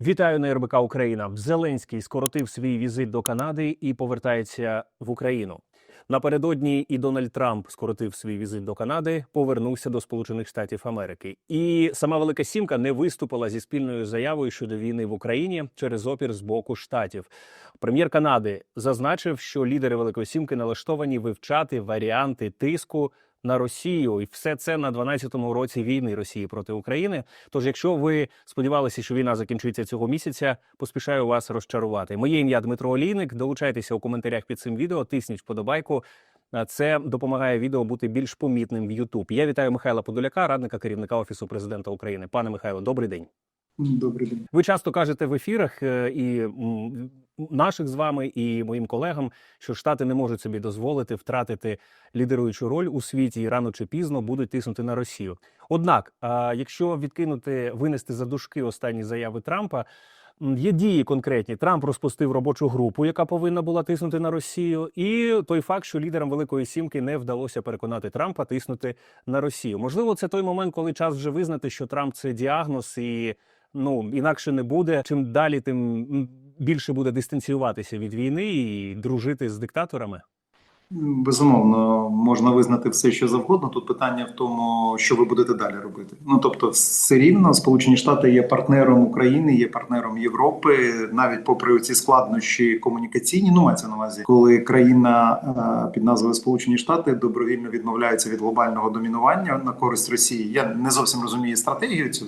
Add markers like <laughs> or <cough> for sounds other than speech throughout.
Вітаю на РБК Україна. Зеленський скоротив свій візит до Канади і повертається в Україну. Напередодні і Дональд Трамп скоротив свій візит до Канади, повернувся до Сполучених Штатів Америки. І сама Велика Сімка не виступила зі спільною заявою щодо війни в Україні через опір з боку штатів. Прем'єр Канади зазначив, що лідери Великої Сімки налаштовані вивчати варіанти тиску на Росію, і все це на 12-му році війни Росії проти України. Тож, якщо ви сподівалися, що війна закінчиться цього місяця, поспішаю вас розчарувати. Моє ім'я Дмитро Олійник. Долучайтеся у коментарях під цим відео, тисніть вподобайку. Це допомагає відео бути більш помітним в YouTube. Я вітаю Михайла Подоляка, радника керівника офісу президента України. Пане Михайло, добрий день. Добрий день. Ви часто кажете в ефірах е, і наших з вами, і моїм колегам, що штати не можуть собі дозволити втратити лідеруючу роль у світі і рано чи пізно будуть тиснути на Росію. Однак, якщо відкинути винести за дужки останні заяви Трампа. Є дії конкретні. Трамп розпустив робочу групу, яка повинна була тиснути на Росію, і той факт, що лідерам Великої Сімки не вдалося переконати Трампа тиснути на Росію. Можливо, це той момент, коли час вже визнати, що Трамп це діагноз, і ну інакше не буде. Чим далі, тим більше буде дистанціюватися від війни і дружити з диктаторами. Безумовно, можна визнати все, що завгодно. Тут питання в тому, що ви будете далі робити. Ну тобто, все рівно Сполучені Штати є партнером України, є партнером Європи, навіть попри ці складнощі комунікаційні. Ну мається на увазі, коли країна е, під назвою Сполучені Штати добровільно відмовляється від глобального домінування на користь Росії. Я не зовсім розумію стратегію цю.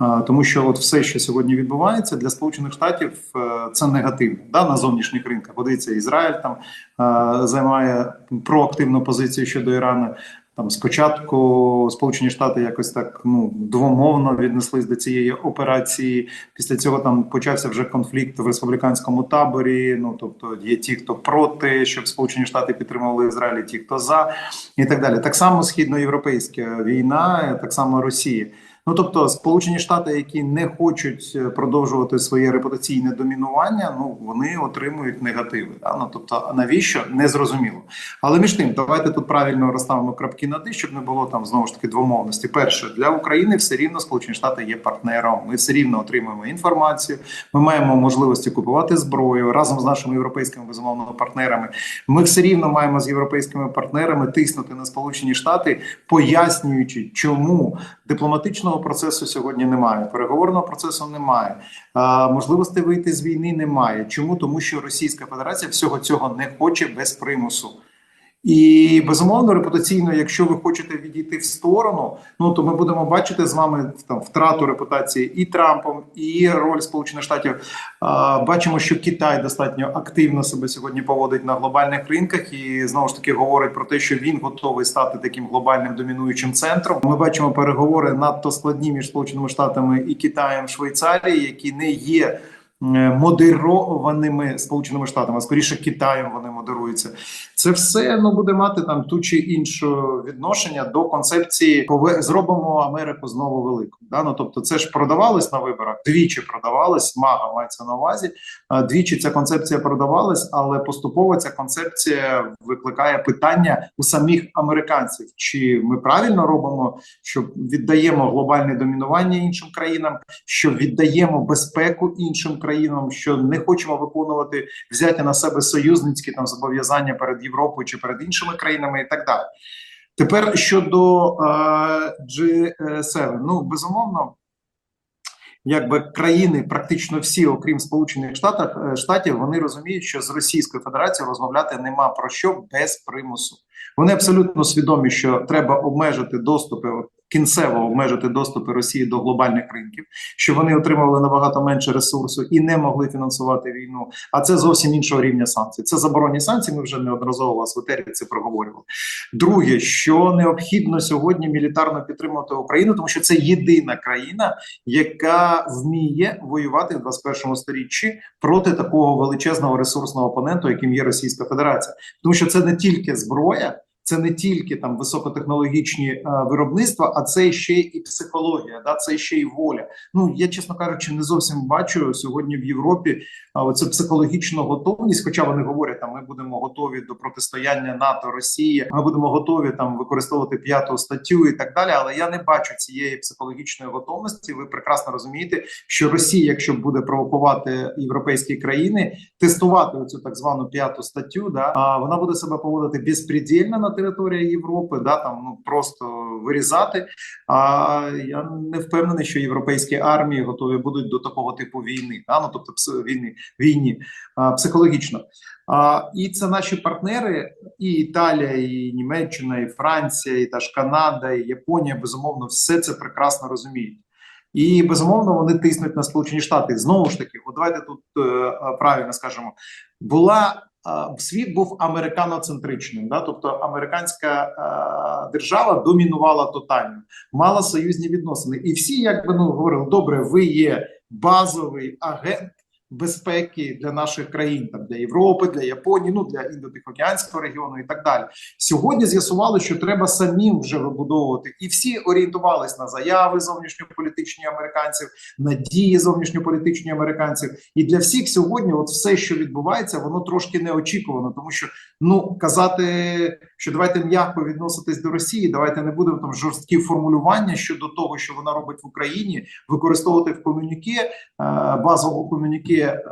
Е, Тому що от все, що сьогодні відбувається для Сполучених Штатів, е, це негативно да, на зовнішніх ринках. Подивіться, Ізраїль там займає проактивну позицію щодо Ірану. Там спочатку Сполучені Штати якось так ну двомовно віднеслись до цієї операції. Після цього там почався вже конфлікт в республіканському таборі. Ну тобто є ті, хто проти, щоб Сполучені Штати підтримували Ізраїль, ті, хто за, і так далі. Так само східноєвропейська війна, так само Росія. Ну тобто, Сполучені Штати, які не хочуть е, продовжувати своє репутаційне домінування, ну вони отримують негативи. Да? Ну тобто, навіщо не зрозуміло. Але між тим, давайте тут правильно розставимо крапки над «і», щоб не було там знову ж таки двомовності. Перше для України все рівно Сполучені Штати є партнером. Ми все рівно отримуємо інформацію. Ми маємо можливості купувати зброю разом з нашими європейськими безумовно партнерами. Ми все рівно маємо з європейськими партнерами тиснути на Сполучені Штати, пояснюючи, чому дипломатичного процесу сьогодні немає, переговорного процесу немає. А, можливості вийти з війни немає. Чому? Тому що Російська Федерація всього цього не хоче без примусу. І безумовно, репутаційно, якщо ви хочете відійти в сторону, ну то ми будемо бачити з вами там втрату репутації і Трампом, і роль Сполучених Штатів. А, бачимо, що Китай достатньо активно себе сьогодні поводить на глобальних ринках, і знову ж таки говорить про те, що він готовий стати таким глобальним домінуючим центром. Ми бачимо переговори надто складні між Сполученими Штатами і Китаєм Швейцарії, які не є. Е, Модерованими сполученими штатами, а скоріше Китаєм вони модеруються. Це все ну буде мати там ту чи іншу відношення до концепції «Пове- зробимо Америку знову великою. Да? Ну тобто, це ж продавалось на виборах. Двічі продавалось, мага мається на увазі. Двічі ця концепція продавалась, але поступово ця концепція викликає питання у самих американців: чи ми правильно робимо, що віддаємо глобальне домінування іншим країнам, що віддаємо безпеку іншим країнам, що не хочемо виконувати взяти на себе союзницькі там зобов'язання перед Європою чи перед іншими країнами, і так далі. Тепер щодо е, G7, ну безумовно. Якби країни, практично всі, окрім Сполучених Штатів, е, Штатів, вони розуміють, що з Російською Федерацією розмовляти нема про що без примусу. Вони абсолютно свідомі, що треба обмежити доступи, кінцево обмежити доступи Росії до глобальних ринків, що вони отримували набагато менше ресурсу і не могли фінансувати війну. А це зовсім іншого рівня санкцій. Це заборонні санкції. Ми вже неодноразово вас в етері це проговорювали. Друге, що необхідно сьогодні мілітарно підтримувати Україну, тому що це єдина країна, яка вміє воювати в 21 сторіччі проти такого величезного ресурсного опоненту, яким є Російська Федерація, тому що це не тільки зброя. Це не тільки там високотехнологічні е, виробництва, а це ще і психологія, да, це ще й воля. Ну я чесно кажучи, не зовсім бачу сьогодні в Європі а оце психологічну готовність. Хоча вони говорять, там ми будемо готові до протистояння НАТО Росії, ми будемо готові там використовувати п'яту статтю і так далі. Але я не бачу цієї психологічної готовності. Ви прекрасно розумієте, що Росія, якщо буде провокувати європейські країни, тестувати оцю так звану п'яту статтю, да вона буде себе поводити безпредельно на території Європи, да там ну просто вирізати. А я не впевнений, що європейські армії готові будуть до такого типу війни. Да? Ну тобто війни війні а, психологічно. А, і це наші партнери, і Італія, і Німеччина, і Франція, і та ж Канада, і Японія. Безумовно, все це прекрасно розуміють. І безумовно вони тиснуть на Сполучені Штати. Знову ж таки, от давайте тут е, е, правильно скажемо, була світ був американоцентричним, да? тобто американська е, держава домінувала тотально, мала союзні відносини, і всі, якби ну говорили, добре, ви є базовий агент безпеки для наших країн, там для Європи, для Японії, ну для індотихоокеанського регіону і так далі. Сьогодні з'ясували, що треба самим вже вибудовувати, і всі орієнтувались на заяви зовнішньополітичні американців, на дії зовнішньополітичні американців. І для всіх сьогодні, от все, що відбувається, воно трошки неочікувано, тому що ну казати, що давайте м'яко відноситись до Росії, давайте не будемо там жорсткі формулювання щодо того, що вона робить в Україні, використовувати в комюніке е, базового комюніке е,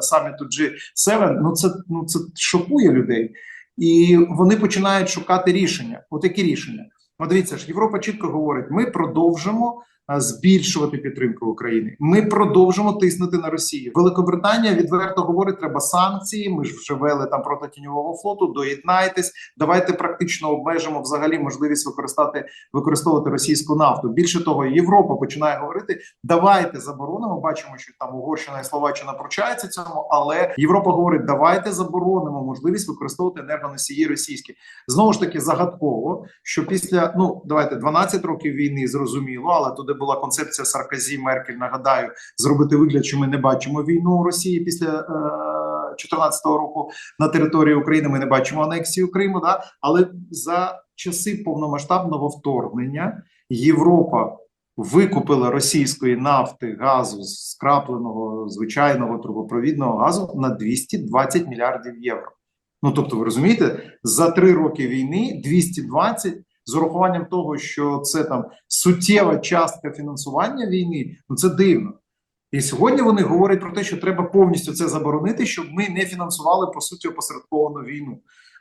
саміту G7, ну це ну це шокує людей, і вони починають шукати рішення. От які рішення? Ну, дивіться ж, Європа чітко говорить: ми продовжимо збільшувати підтримку України. Ми продовжимо тиснути на Росію. Великобританія відверто говорить, треба санкції. Ми ж вже вели там проти тіньового флоту. Доєднайтесь. Давайте практично обмежимо взагалі можливість використати використовувати російську нафту. Більше того, Європа починає говорити: давайте заборонимо. Бачимо, що там Угорщина і Словаччина пручаються цьому, але Європа говорить: давайте заборонимо можливість використовувати енергоносії російські. Знову ж таки загадково, що після ну давайте 12 років війни зрозуміло, але туди була концепція Сарказі Меркель. Нагадаю, зробити вигляд, що ми не бачимо війну у Росії після. Е- року на території України ми не бачимо анексію Криму, да але за часи повномасштабного вторгнення Європа викупила російської нафти газу скрапленого звичайного трубопровідного газу на 220 мільярдів євро. Ну тобто, ви розумієте, за три роки війни 220 з урахуванням того, що це там суттєва частка фінансування війни, ну це дивно. І сьогодні вони говорять про те, що треба повністю це заборонити, щоб ми не фінансували по суті опосередковану війну.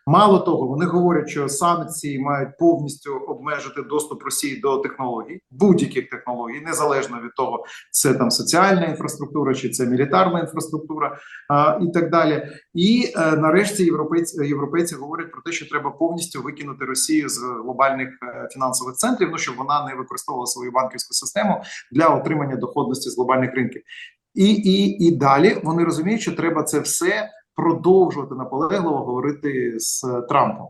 Мало того, вони говорять, що санкції мають повністю обмежити доступ Росії до технологій, будь-яких технологій, незалежно від того, це там соціальна інфраструктура чи це мілітарна інфраструктура а, і так далі. І е, нарешті європейці європейці говорять про те, що треба повністю викинути Росію з глобальних е, фінансових центрів, ну щоб вона не використовувала свою банківську систему для отримання доходності з глобальних ринків. І, і, і далі вони розуміють, що треба це все продовжувати наполегливо говорити з Трампом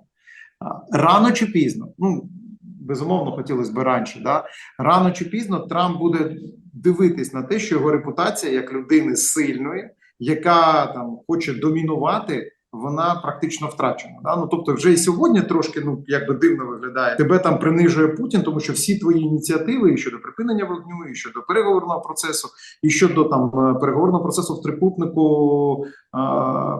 рано чи пізно. Ну безумовно, хотілося б раніше. Да? Рано чи пізно Трамп буде дивитись на те, що його репутація як людини сильної, яка там хоче домінувати. Вона практично втрачена. Да? Ну тобто, вже і сьогодні трошки ну якби дивно виглядає. Тебе там принижує Путін, тому що всі твої ініціативи і щодо припинення вогню, і щодо переговорного процесу, і щодо там е, переговорного процесу в трикутнику е,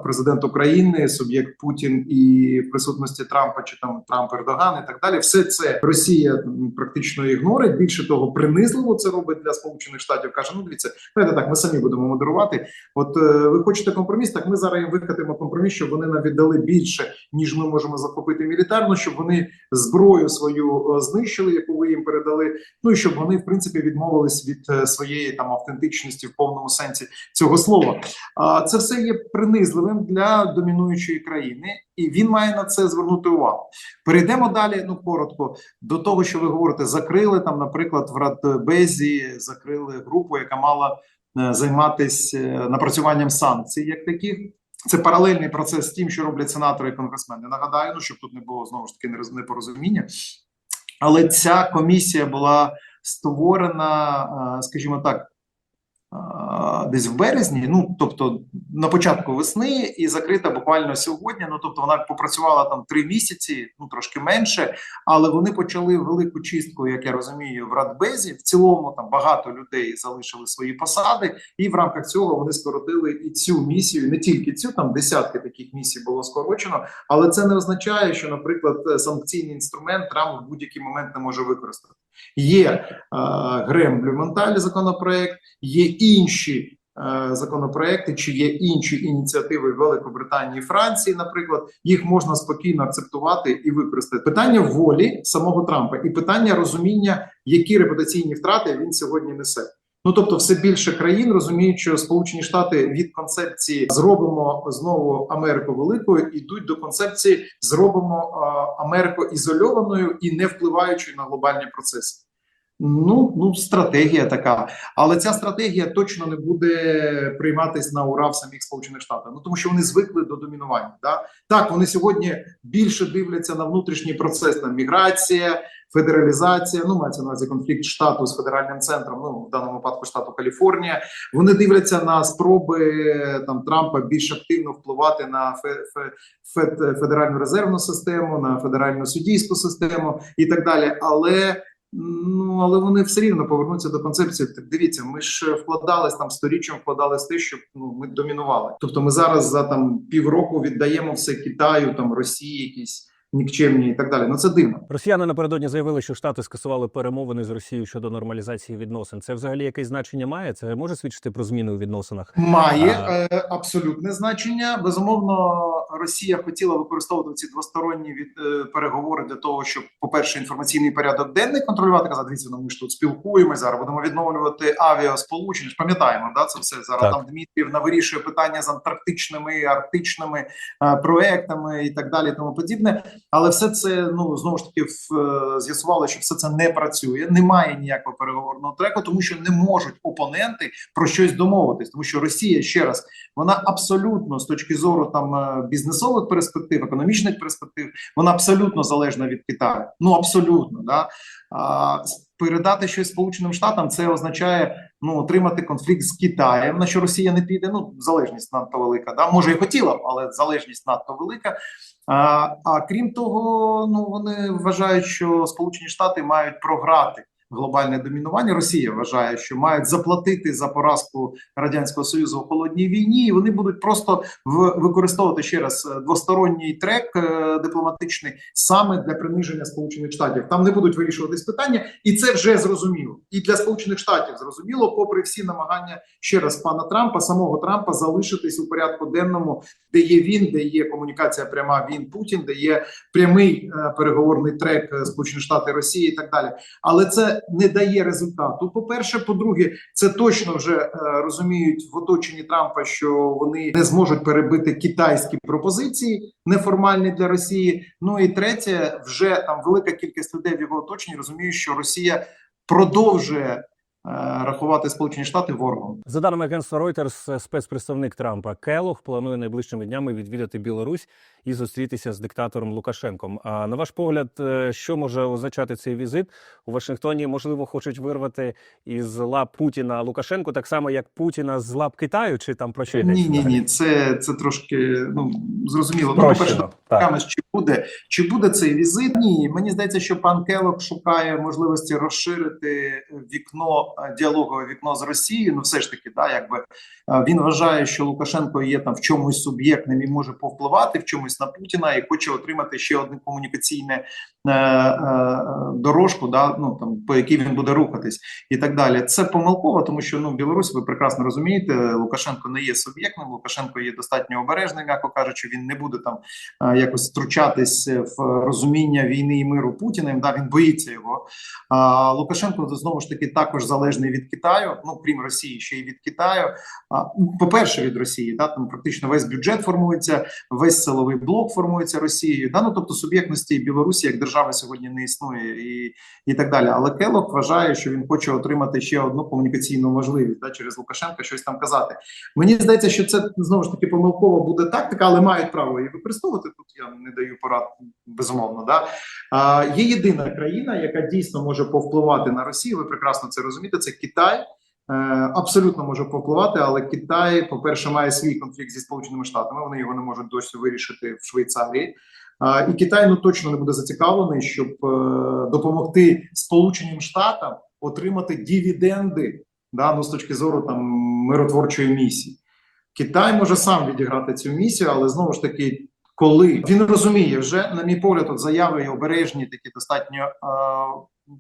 президент України, суб'єкт Путін і в присутності Трампа чи там Трамп Ердоган і так далі. Все це Росія практично ігнорить. Більше того, принизливо це робить для Сполучених Штатів. каже: ну дивіться, давайте так, ми самі будемо модерувати. От е, ви хочете компроміс? Так ми зараз їм викатимо компроміс, щоб вони нам віддали більше, ніж ми можемо захопити мілітарно, щоб вони зброю свою е, знищили, яку ви їм передали. Ну і щоб вони в принципі відмовились від е, своєї там автентичності в повному сенсі цього слова. А це все є принизливим для домінуючої країни, і він має на це звернути увагу. Перейдемо далі. Ну коротко до того, що ви говорите, закрили там, наприклад, в Радбезі закрили групу, яка мала е, займатися е, напрацюванням санкцій, як таких. Це паралельний процес з тим, що роблять сенатори і конгресмени. Нагадаю, ну щоб тут не було знову ж таки непорозуміння. Але ця комісія була створена, е, скажімо так, десь в березні, ну тобто на початку весни, і закрита буквально сьогодні. Ну тобто вона попрацювала там три місяці, ну трошки менше, але вони почали велику чистку, як я розумію, в Радбезі. В цілому там багато людей залишили свої посади, і в рамках цього вони скоротили і цю місію, не тільки цю, там десятки таких місій було скорочено, але це не означає, що, наприклад, е, санкційний інструмент Трамп в будь-який момент не може використати. Є е, Грем Блюменталь законопроект, є інші е, законопроекти, чи є інші ініціативи Великобританії і Франції, наприклад, їх можна спокійно акцептувати і використати. Питання волі самого Трампа і питання розуміння, які репутаційні втрати він сьогодні несе. Ну тобто, все більше країн розуміють, що Сполучені Штати від концепції зробимо знову Америку великою, ідуть до концепції зробимо Америку ізольованою і не впливаючою на глобальні процеси. Ну, ну, стратегія така, але ця стратегія точно не буде прийматись на ура в самих Сполучених Штатах. Ну тому що вони звикли до домінування. Да? Так, вони сьогодні більше дивляться на внутрішній процес, на міграція, федералізація. Ну, мається на увазі конфлікт штату з федеральним центром. Ну в даному випадку штату Каліфорнія. Вони дивляться на спроби там Трампа більш активно впливати на фе, фе, федеральну резервну систему, на федеральну суддійську систему і так далі. Але Ну, але вони все рівно повернуться до концепції. Так дивіться, ми ж вкладались там сторіччям, вкладались те, щоб ну ми домінували. Тобто, ми зараз за там півроку віддаємо все Китаю, там Росії, якісь нікчемні і так далі. Ну це дивно. Росіяни напередодні заявили, що штати скасували перемовини з Росією щодо нормалізації відносин. Це взагалі якесь значення має? Це може свідчити про зміни у відносинах? Має А. е, абсолютне значення. Безумовно, Росія хотіла використовувати ці двосторонні від е, переговори для того, щоб, по-перше, інформаційний порядок денний контролювати. Казати, дивіться, ну ми ж тут спілкуємося. Зараз будемо відновлювати авіасполучення. Ж Пам'ятаємо, да це все зараз. Так. Там Дмитрівна вирішує питання з антарктичними, арктичними е, проектами і так далі, тому подібне. Але все це ну знову ж таки в, е, з'ясували, що все це не працює. Немає ніякого переговорного треку, тому що не можуть опоненти про щось домовитись, тому що Росія ще раз вона абсолютно з точки зору там е, бізнесових перспектив, економічних перспектив, вона абсолютно залежна від Китаю. Ну абсолютно, да а, передати щось Сполученим Штатам, це означає ну отримати конфлікт з Китаєм, на що Росія не піде. Ну залежність надто велика. Да, може і хотіла б, але залежність надто велика. А, а крім того, ну вони вважають, що Сполучені Штати мають програти глобальне домінування. Росія вважає, що мають заплатити за поразку радянського союзу у холодній війні, і вони будуть просто використовувати ще раз е, двосторонній трек е, дипломатичний саме для приниження Сполучених Штатів. Там не будуть вирішуватись питання, і це вже зрозуміло. І для Сполучених Штатів зрозуміло, попри всі намагання ще раз пана Трампа, самого Трампа, залишитись у порядку денному, де є він, де є комунікація пряма він Путін, де є прямий е, переговорний трек Сполучені Штати Росії і так далі. Але це не дає результату. По перше, по-друге, це точно вже е, розуміють в оточенні Трампа, що вони не зможуть перебити китайські пропозиції неформальні для Росії. Ну і третє, вже там велика кількість людей в його оточенні розуміють, що Росія продовжує рахувати Сполучені Штати ворогом. За даними агентства Reuters, спецпредставник Трампа Келох планує найближчими днями відвідати Білорусь і зустрітися з диктатором Лукашенком. А на ваш погляд, е, що може означати цей візит у Вашингтоні? Можливо, хочуть вирвати із лап Путіна Лукашенку, так само як Путіна з лап Китаю, чи там про що йдеться? Ні, ні, ні, це, це трошки ну зрозуміло. Ну, по-перше, Так. Чи буде чи буде цей візит? Ні, мені здається, що пан Келок шукає можливості розширити вікно е, діалогове вікно з Росією. Ну, все ж таки, да, якби е, він вважає, що Лукашенко є там в чомусь суб'єктним і може повпливати в чомусь на Путіна і хоче отримати ще одне комунікаційне е, е, дорожку, да, ну там по якій він буде рухатись, і так далі. Це помилково, тому що ну Білорусь, ви прекрасно розумієте, Лукашенко не є суб'єктним. Лукашенко є достатньо обережним, м'яко кажучи, він не буде там е, якось втручатись в розуміння війни і миру Путіним. Да, він боїться його. А Лукашенко знову ж таки також залежний від Китаю. Ну крім Росії, ще й від Китаю. Ну, по-перше, від Росії, да, там практично весь бюджет формується, весь силовий блок формується Росією. Да, ну тобто суб'єктності Білорусі як держави сьогодні не існує і, і так далі. Але Келок вважає, що він хоче отримати ще одну комунікаційну можливість да, через Лукашенка щось там казати. Мені здається, що це знову ж таки помилково буде тактика, але мають право її використовувати. Тут я не даю порад безумовно. Да? А, є єдина країна, яка дійсно може повпливати на Росію. Ви прекрасно це розумієте. Це Китай. Е, абсолютно може впливати, але Китай, по-перше, має свій конфлікт зі Сполученими Штатами. Вони його не можуть досі вирішити в Швейцарії. І Китай ну точно не буде зацікавлений, щоб е, допомогти Сполученим Штатам отримати дивіденди да, ну, з точки зору там миротворчої місії. Китай може сам відіграти цю місію, але знову ж таки, коли він розуміє, вже на мій погляд, от заяви обережні, такі достатньо е,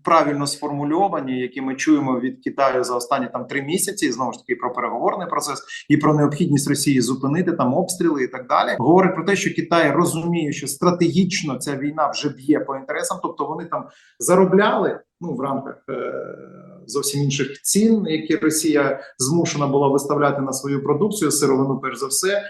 правильно сформульовані, які ми чуємо від Китаю за останні там три місяці. і Знову ж таки про переговорний процес і про необхідність Росії зупинити там обстріли і так далі. Говорить про те, що Китай розуміє, що стратегічно ця війна вже б'є по інтересам, тобто вони там заробляли ну в рамках е, зовсім інших цін, які Росія змушена була виставляти на свою продукцію, сировину, перш за все, е,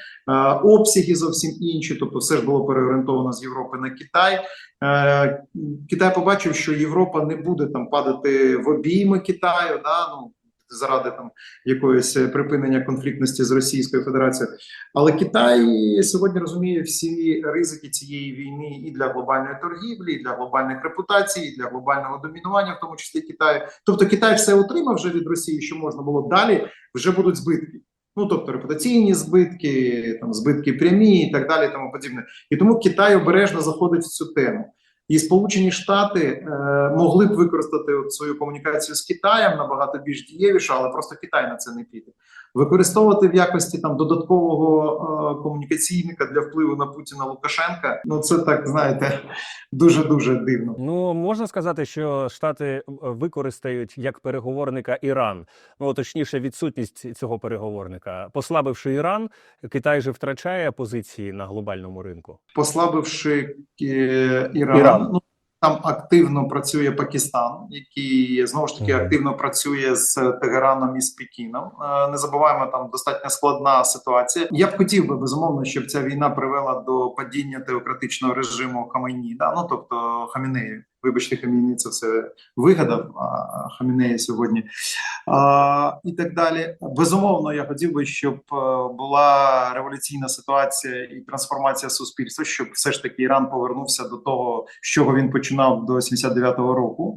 обсяги зовсім інші. Тобто, все ж було переорієнтовано з Європи на Китай. Е, Китай побачив, що Європа не буде там падати в обійми Китаю. Да, ну заради там якоїсь припинення конфліктності з Російською Федерацією. Але Китай сьогодні розуміє всі ризики цієї війни і для глобальної торгівлі, і для глобальних репутацій, і для глобального домінування, в тому числі Китаю. Тобто Китай все отримав вже від Росії, що можна було далі. Вже будуть збитки. Ну тобто репутаційні збитки, там збитки прямі і так далі, тому подібне. І тому Китай обережно заходить в цю тему. І Сполучені Штати е, могли б використати от свою комунікацію з Китаєм набагато більш дієвіше, але просто Китай на це не піде. Використовувати в якості там додаткового е, комунікаційника для впливу на Путіна Лукашенка. Ну це так знаєте <laughs> дуже дуже дивно. Ну можна сказати, що Штати е, використають як переговорника Іран. Ну точніше, відсутність цього переговорника, послабивши Іран, Китай же втрачає позиції на глобальному ринку. Послабивши е, Іран, Іран. Там активно працює Пакистан, який знову ж таки активно працює з Тегераном і з Пекіном. Е, Не забуваємо, там достатньо складна ситуація. Я б хотів би безумовно, щоб ця війна привела до падіння теократичного режиму Хамені, Да? Ну тобто Хамінеї. Вибачте, Хамінеї це все вигадав. Хамінеї сьогодні а, і так далі. Безумовно, я хотів би, щоб е, була революційна ситуація і трансформація суспільства, щоб все ж таки Іран повернувся до того, з чого він починав до 79-го року.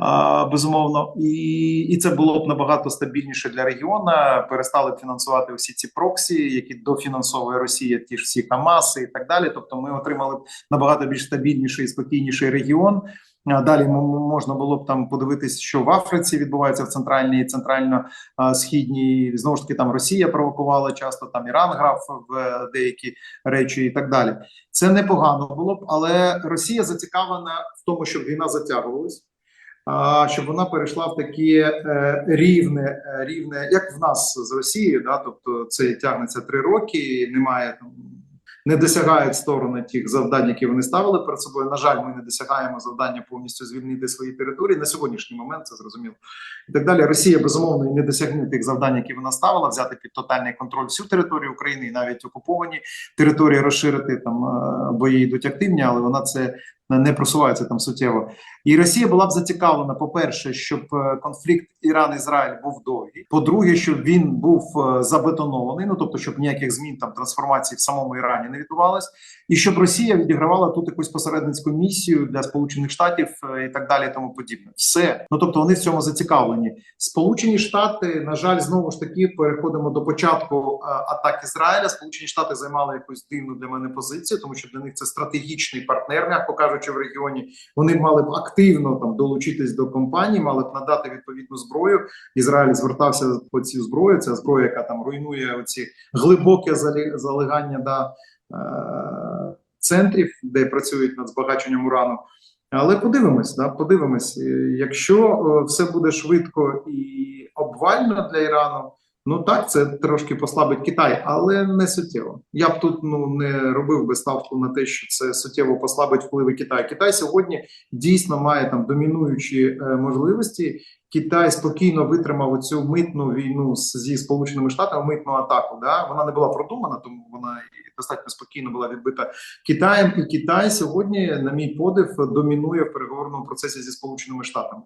А, безумовно, і, і це було б набагато стабільніше для регіону. Перестали б фінансувати всі ці проксі, які дофінансовує Росія, ті ж всі Хамаси і так далі. Тобто, ми отримали б набагато більш стабільніший і спокійніший регіон. Далі можна було б там подивитись, що в Африці відбувається в центральній центрально-східній. Знову ж таки, там Росія провокувала часто, там Іран грав в деякі речі і так далі. Це непогано було б, але Росія зацікавлена в тому, щоб війна затягувалась. Щоб вона перейшла в таке е, рівне, е, рівне, як в нас з Росією, да, тобто це тягнеться три роки, немає там не досягають сторони тих завдань, які вони ставили перед собою. На жаль, ми не досягаємо завдання повністю звільнити свої території на сьогоднішній момент. Це зрозуміло і так далі. Росія безумовно не досягне тих завдань, які вона ставила, взяти під тотальний контроль всю територію України і навіть окуповані території розширити там бо бої йдуть активні, але вона це не просувається там суттєво. І Росія була б зацікавлена, по-перше, щоб е, конфлікт Іран-Ізраїль був довгий. По-друге, щоб він був е, забетонований, ну тобто, щоб ніяких змін там трансформації в самому Ірані не відбувалось, і щоб Росія відігравала тут якусь посередницьку місію для Сполучених Штатів е, і так далі, і тому подібне. Все ну тобто вони в цьому зацікавлені. Сполучені Штати, на жаль, знову ж таки переходимо до початку атак Ізраїля. Сполучені Штати займали якусь дивну для мене позицію, тому що для них це стратегічний партнер, м'яко кажучи, в регіоні. Вони мали б активно там долучитись до компанії, мали б надати відповідну зброю. Ізраїль звертався по цю зброю. Це зброя, яка там руйнує оці глибоке залегання да, е- центрів, де працюють над збагаченням урану. Але подивимось, да, подивимось. Е, Якщо е, все буде швидко і обвально для Ірану, ну так, це трошки послабить Китай, але не суттєво. Я б тут ну не робив би ставку на те, що це суттєво послабить впливи Китаю. Китай сьогодні дійсно має там домінуючі е, можливості. Китай спокійно витримав оцю митну війну зі Сполученими Штатами, митну атаку. Да? Вона не була продумана, тому вона достатньо спокійно була відбита Китаєм. І Китай сьогодні, на мій подив, домінує в переговорному процесі зі Сполученими Штатами.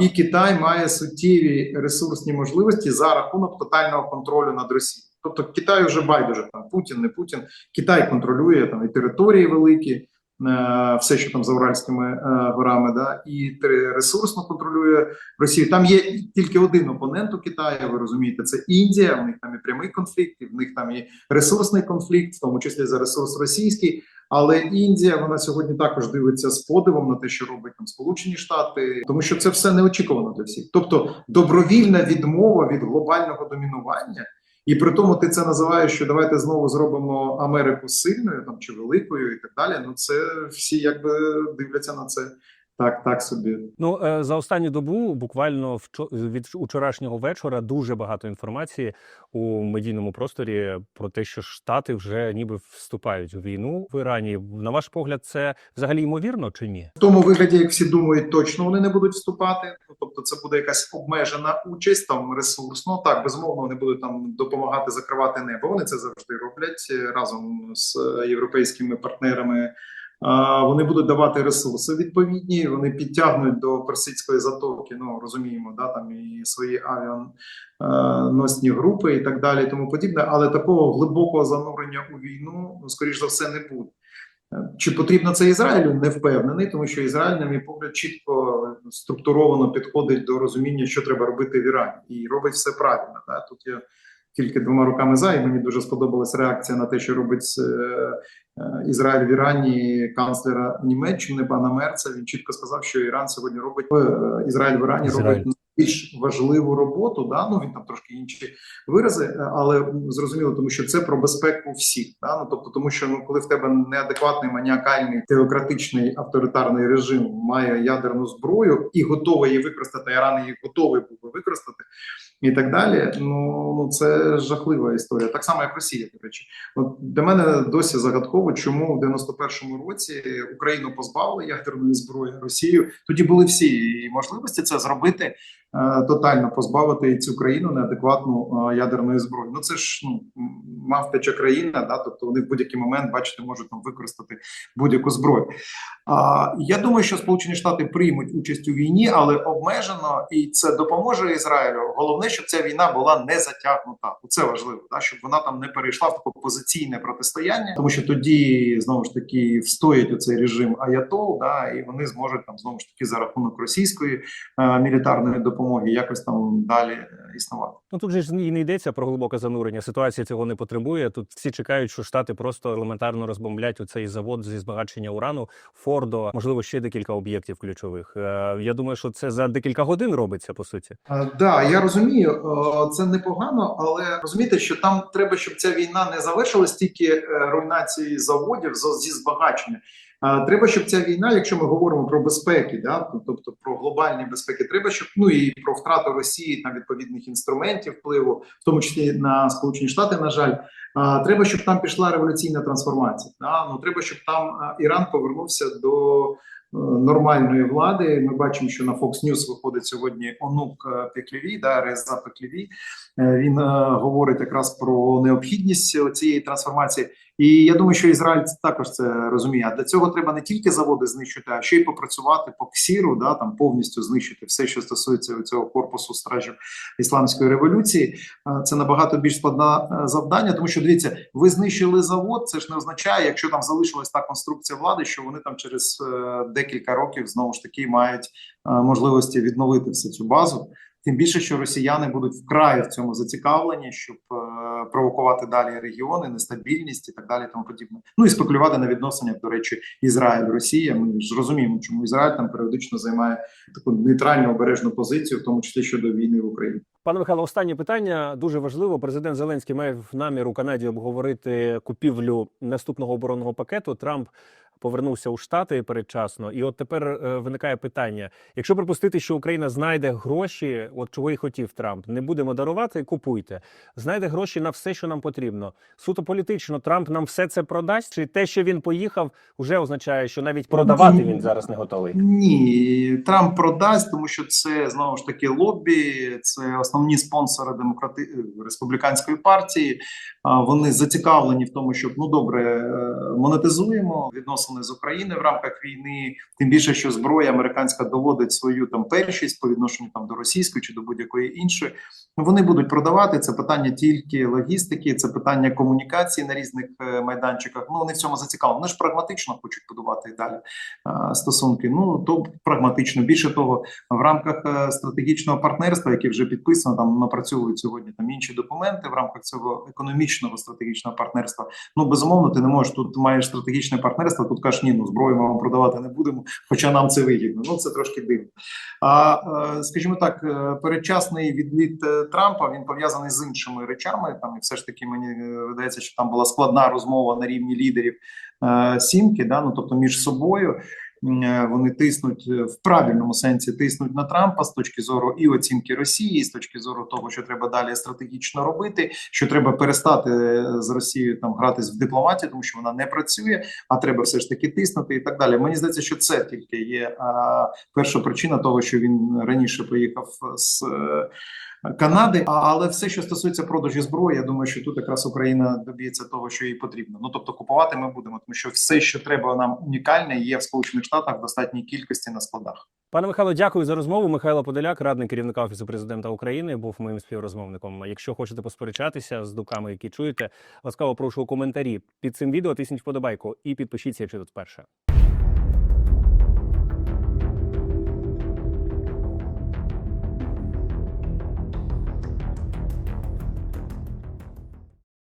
І Китай має суттєві ресурсні можливості за рахунок тотального контролю над Росією. Тобто Китай вже байдуже там Путін, не Путін. Китай контролює там і території великі. е, все, що там за Уральськими е, горами, да, і ресурсно контролює Росію. Там є тільки один опонент у Китаї. Ви розумієте, це Індія. В них там і прямий конфлікт, і в них там і ресурсний конфлікт, в тому числі за ресурс російський. Але Індія вона сьогодні також дивиться з подивом на те, що робить там Сполучені Штати, тому що це все неочікувано для всіх. Тобто добровільна відмова від глобального домінування. І при тому ти це називаєш, що давайте знову зробимо Америку сильною там чи великою, і так далі. Ну це всі якби дивляться на це так, так собі. Ну е, за останню добу, буквально від вчорашнього вечора, дуже багато інформації у медійному просторі про те, що Штати вже ніби вступають у війну в Ірані. На ваш погляд, це взагалі ймовірно чи ні? В тому вигляді, як всі думають, точно вони не будуть вступати. Ну, тобто, це буде якась обмежена участь там ресурсно. Так, безумовно, вони будуть там допомагати закривати небо. Вони це завжди роблять е, разом з е, європейськими партнерами. Вони будуть давати ресурси відповідні. Вони підтягнуть до персидської затоки. Ну розуміємо, да там і свої авіаносні групи і так далі, і тому подібне. Але такого глибокого занурення у війну, ну скоріш за все, не буде. Чи потрібно це Ізраїлю? Не впевнений, тому що Ізраїль, на мій погляд, чітко структуровано підходить до розуміння, що треба робити в Ірані, і робить все правильно. Да? Тут я тільки двома руками за, і мені дуже сподобалась реакція на те, що робить е, е, Ізраїль в Ірані, канцлера Німеччини, пана Мерца. Він чітко сказав, що Іран сьогодні робить е, Ізраїль в Ірані Ізраїль. робить більш важливу роботу. Да? Ну він там трошки інші вирази, але зрозуміло, тому що це про безпеку всіх. Да? Ну тобто, тому що ну, коли в тебе неадекватний маніакальний теократичний авторитарний режим має ядерну зброю і готовий її використати, Іран її готовий був би використати, і так далі. Ну, ну це жахлива історія. Так само, як Росія, до речі. От для мене досі загадково, чому в 91-му році Україну позбавили ядерної зброї Росію. Тоді були всі можливості це зробити тотально позбавити цю країну неадекватну е, ядерної зброї. Ну це ж ну мавпяча країна, да, тобто вони в будь-який момент, бачите, можуть там використати будь-яку зброю. А, я думаю, що Сполучені Штати приймуть участь у війні, але обмежено, і це допоможе Ізраїлю. Головне, щоб ця війна була не затягнута. Це важливо, да, щоб вона там не перейшла в таке позиційне протистояння, тому що тоді знову ж таки встоїть оцей режим Аятол, да, і вони зможуть там знову ж таки за рахунок російської е, мілітарної допомоги якось там далі е, існувати. Ну тут же ж і не йдеться про глибоке занурення. Ситуація цього не потребує. Тут всі чекають, що штати просто елементарно розбомблять у цей завод зі збагачення урану, Фордо, можливо, ще декілька об'єктів ключових. Е, Я думаю, що це за декілька годин робиться по суті. Так, да, я розумію, е, це непогано, але розумієте, що там треба, щоб ця війна не завершилась тільки е, руйнацією заводів зі збагачення. Треба, щоб ця війна, якщо ми говоримо про безпеки, да, тобто про глобальні безпеки, треба, щоб ну і про втрату Росії там відповідних інструментів впливу, в тому числі на Сполучені Штати, на жаль, а, треба, щоб там пішла революційна трансформація. Да? Ну треба, щоб там Іран повернувся до е, нормальної влади. Ми бачимо, що на Fox News виходить сьогодні онук е, Пекліві, да, Реза Пекліві. Е, Він е, говорить якраз про необхідність цієї трансформації. І я думаю, що Ізраїль також це розуміє. А для цього треба не тільки заводи знищити, а ще й попрацювати по ксіру, да там повністю знищити все, що стосується цього корпусу стражів ісламської революції. Е, Це набагато більш складне завдання, тому що дивіться, ви знищили завод. Це ж не означає, якщо там залишилась та конструкція влади, що вони там через е, декілька років знову ж таки мають е, можливості відновити всю цю базу. Тим більше, що росіяни будуть вкрай в цьому зацікавлені, щоб е, провокувати далі регіони, нестабільність і так далі, тому подібне. Ну і спекулювати на відносинах, до речі, Ізраїль-Росія. Ми ж розуміємо, чому Ізраїль там періодично займає таку нейтральну обережну позицію, в тому числі щодо війни в Україні. Пане Михайло, останнє питання дуже важливо. Президент Зеленський має намір у Канаді обговорити купівлю наступного оборонного пакету. Трамп повернувся у Штати передчасно, і от тепер е, виникає питання: якщо припустити, що Україна знайде гроші, от чого і хотів Трамп, не будемо дарувати, купуйте. Знайде гроші на все, що нам потрібно. Суто політично, Трамп нам все це продасть. Чи те, що він поїхав, вже означає, що навіть продавати він зараз не готовий. Ні, Трамп продасть, тому що це знову ж таки лобі, це основні спонсори демократи республіканської партії. А Вони зацікавлені в тому, щоб ну добре е, монетизуємо відносини відносини з України в рамках війни, тим більше, що зброя американська доводить свою там першість по відношенню там до російської чи до будь-якої іншої. Ну, Вони будуть продавати це питання тільки логістики, це питання комунікації на різних е, майданчиках. Ну вони в цьому зацікавлені. Вони ж прагматично хочуть будувати далі стосунки. Ну то прагматично. Більше того, в рамках е, стратегічного партнерства, яке вже підписано, там напрацьовують сьогодні там інші документи в рамках цього економічного стратегічного партнерства. Ну безумовно, ти не можеш тут маєш стратегічне партнерство. Тут кажеш, ні, ну зброю ми вам продавати не будемо, хоча нам це вигідно. Ну це трошки дивно. А е, скажімо так, е, передчасний відліт е, Трампа він пов'язаний з іншими речами. Там і все ж таки мені видається, що там була складна розмова на рівні лідерів сімки. Да, ну тобто між собою. Е, Вони тиснуть е, в правильному сенсі тиснуть на Трампа з точки зору і оцінки Росії, і з точки зору того, що треба далі стратегічно робити, що треба перестати е, з Росією там гратись в дипломатію, тому що вона не працює, а треба все ж таки тиснути і так далі. Мені здається, що це тільки є а, перша причина того, що він раніше поїхав з. Канади, але все, що стосується продажу зброї, я думаю, що тут якраз Україна доб'ється того, що їй потрібно. Ну тобто купувати ми будемо, тому що все, що треба нам унікальне, є в Сполучених Штатах в достатній кількості на складах. Пане Михайло, дякую за розмову. Михайло Подоляк, радник керівника офісу президента України, був моїм співрозмовником. Якщо хочете посперечатися з думками, які чуєте, ласкаво прошу у коментарі під цим відео. Тисніть вподобайку і підпишіться, якщо тут вперше.